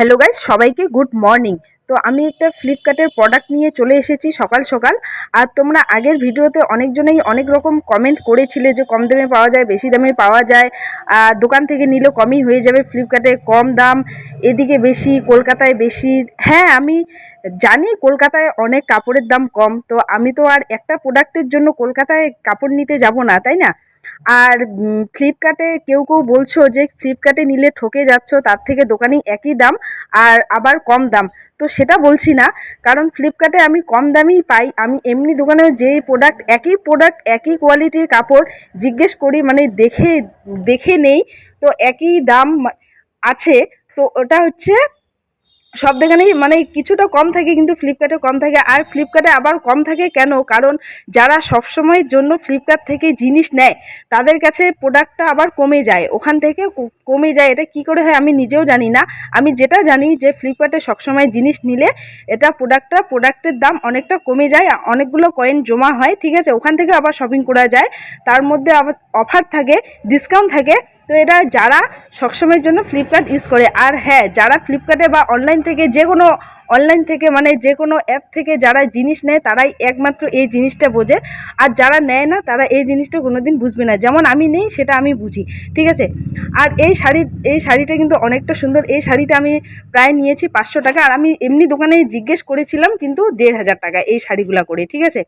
Hello guys সবাইকে good morning তো আমি একটা ফ্লিপকার্টের প্রোডাক্ট নিয়ে চলে এসেছি সকাল সকাল। আর তোমরা আগের ভিডিওতে অনেকজনেই অনেক রকম কমেন্ট করেছিলে যে কম দামে পাওয়া যায়, বেশি দামে পাওয়া যায়। আর দোকান থেকে নিলেও কমই হয়ে যাবে ফ্লিপকার্টে কম দাম, এদিকে বেশি, কলকাতায় বেশি। হ্যাঁ আমি জানি কলকাতায় অনেক কাপড়ের দাম কম। তো আমি তো আর একটা প্রোডাক্টের জন্য কলকাতায় কাপড় নিতে যাব না, তাই না? আর ফ্লিপকার্টে কেউ কেউ বলছো যে ফ্লিপকার্টে নিলে ঠকে যাচ্ছ, তার থেকে দোকানে একই দাম আর আবার কম দাম। তো সেটা বলছি না, কারণ ফ্লিপকার্টে আমি কম দামেই পাই। আমি এমনি দোকানে যেই প্রোডাক্ট একই প্রোডাক্ট একই কোয়ালিটির কাপড় জিজ্ঞেস করি মানে দেখে দেখে নেই। তো একই দাম আছে, তো ওটা হচ্ছে সব দোকানেই মানে কিছুটা কম থাকে কিন্তু ফ্লিপকার্টে কম থাকে। আর ফ্লিপকার্টে আবার কম থাকে কেন? কারণ যারা সবসময়ের জন্য ফ্লিপকার্ট থেকে জিনিস নেয়, তাদের কাছে প্রোডাক্টটা আবার কমে যায়। ওখান থেকে কমে যায়। এটা কি করে হয় আমি নিজেও জানি না। আমি যেটা জানি যে ফ্লিপকার্টে সবসময় জিনিস নিলে এটা প্রোডাক্টটা প্রোডাক্টের দাম অনেকটা কমে যায়। অনেকগুলো কয়েন জমা হয়, ঠিক আছে? ওখান থেকে আবার শপিং করা যায়। তার মধ্যে আবার অফার থাকে ডিসকাউন্ট থাকে। তো এটা যারা সবসময়ের জন্য ফ্লিপকার্ট ইউজ করে, আর হ্যাঁ যারা ফ্লিপকার্টে বা অনলাইন থেকে যে কোনো অনলাইন থেকে মানে যে কোনো অ্যাপ থেকে যারা জিনিস নেয়, তারাই একমাত্র এই জিনিসটা বোঝে। আর যারা নেয় না, তারা এই জিনিসটা কোনো দিন বুঝবে না। যেমন আমি নেই, সেটা আমি বুঝি, ঠিক আছে? আর এই শাড়ি, এই শাড়িটা কিন্তু অনেকটা সুন্দর। এই শাড়িটা আমি প্রায় নিয়েছি পাঁচশো টাকা। আর আমি এমনি দোকানে জিজ্ঞেস করেছিলাম, কিন্তু দেড় হাজার টাকা এই শাড়িগুলো করে, ঠিক আছে?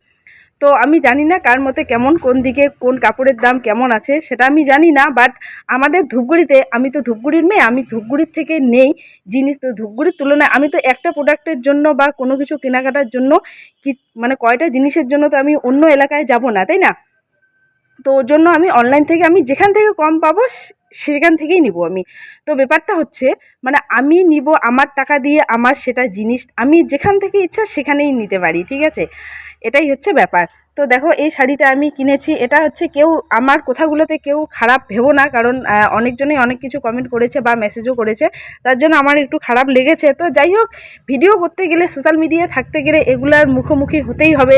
তো আমি জানি না কার মতে কেমন, কোন দিকে কোন কাপড়ের দাম কেমন আছে, সেটা আমি জানি না বাট আমাদের ধূপগুড়িতে, আমি তো ধূপগুড়ির মেয়ে, আমি ধূপগুড়ির থেকে নেই জিনিস তো ধূপগুড়ির তুলনায়। আমি তো একটা প্রোডাক্টের জন্য বা কোনো কিছু কেনাকাটার জন্য কি মানে কয়টা জিনিসের জন্য তো আমি অন্য এলাকায় যাব না, তাই না? তো ওর জন্য আমি অনলাইন থেকে, আমি যেখান থেকে কম পাবো সেখান থেকেই নিব আমি। তো ব্যাপারটা হচ্ছে মানে আমি নিব আমার টাকা দিয়ে আমার সেটা জিনিস, আমি যেখান থেকে ইচ্ছা সেখানেই নিতে পারি, ঠিক আছে? এটাই হচ্ছে ব্যাপার। তো দেখো, এই শাড়িটা আমি কিনেছি। এটা হচ্ছে কেউ, আমার কথাগুলোতে কেউ খারাপ ভেবো না, কারণ অনেকজনেই অনেক কিছু কমেন্ট করেছে বা মেসেজও করেছে। তার জন্য আমার একটু খারাপ লেগেছে। তো যাই হোক ভিডিও করতে গেলে সোশ্যাল মিডিয়ায় থাকতে গেলে এগুলার মুখোমুখি হতেই হবে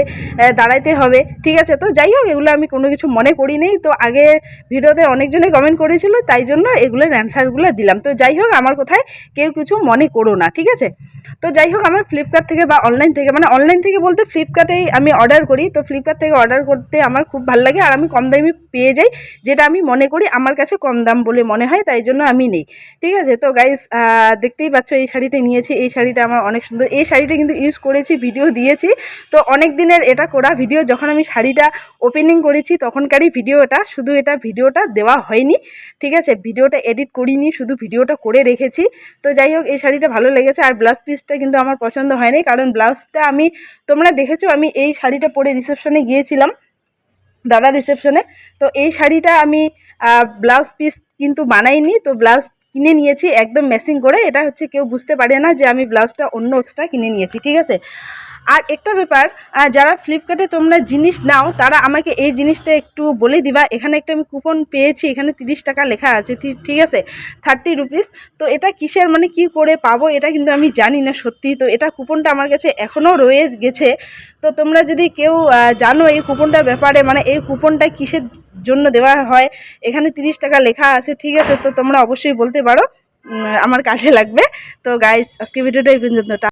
দাঁড়াইতে হবে, ঠিক আছে? তো যাই হোক, এগুলো আমি কোনো কিছু মনে করি নেই। তো আগে ভিডিওতে অনেকজনে কমেন্ট করেছিল, তাই জন্য এগুলোর অ্যান্সারগুলো দিলাম। তো যাই হোক, আমার কোথায় কেউ কিছু মনে করো না, ঠিক আছে? তো যাই হোক, আমার ফ্লিপকার্ট থেকে বা অনলাইন থেকে মানে অনলাইন থেকে বলতে ফ্লিপকার্টেই আমি অর্ডার করি। তো ফ্লিপকার্ট থেকে অর্ডার করতে আমার খুব ভালো লাগে আর আমি কম দামে পেয়ে যাই, যেটা আমি মনে করি আমার কাছে কম দাম বলে মনে হয়, তাই জন্য আমি নেই। ঠিক আছে? তো গাইস দেখতেই পাচ্ছ এই শাড়িটা নিয়েছি। এই শাড়িটা আমার অনেক সুন্দর। এই শাড়িটা কিন্তু ইউজ করেছি ভিডিও দিয়েছি। তো অনেক দিনের এটা করা ভিডিও যখন আমি শাড়িটা ওপেনিং করেছি, তখনকারই ভিডিওটা শুধু এটা ভিডিওটা দেওয়া হয়নি। ঠিক আছে? ভিডিওটা এডিট করিনি, শুধু ভিডিওটা করে রেখেছি। তো যাই হোক, এই শাড়িটা ভালো লেগেছে। আর ব্লাউজ পিসটা কিন্তু আমার পছন্দ হয়নি। কারণ ব্লাউজটা আমি, তোমরা দেখেছ, আমি এই শাড়িটা পরে রিসেপশনে গিয়েছিলাম দাদা রিসেপশনে তো এই শাড়িটা আমি ব্লাউজ পিস কিন্তু বানাইনি। তো ব্লাউজ কিনে নিয়েছি, একদম ম্যাচিং করে। এটা হচ্ছে কেউ বুঝতে পারে না যে আমি ব্লাউজটা অন্য এক্সট্রা কিনে নিয়েছি, ঠিক আছে? আর একটা ব্যাপার যারা ফ্লিপকার্টে তোমরা জিনিস নাও, তারা আমাকে এই জিনিসটা একটু বলে দিবা। এখানে একটা আমি কুপন পেয়েছি, এখানে তিরিশ টাকা লেখা আছে ঠিক আছে? থার্টি রুপিস তো এটা কিসের মানে কি করে পাবো এটা কিন্তু আমি জানি না সত্যি। তো এটা কুপনটা আমার কাছে এখনও রয়ে গেছে। তো তোমরা যদি কেউ জানো এই কুপনটার ব্যাপারে মানে এই কুপনটা কিসের জন্য দেওয়া হয়। এখানে তিরিশ টাকা লেখা আছে, ঠিক আছে, তো তোমরা অবশ্যই বলতে পারো আমার কাছে লাগবে। তো গাইস আজকে ভিডিওটা এই পর্যন্ত।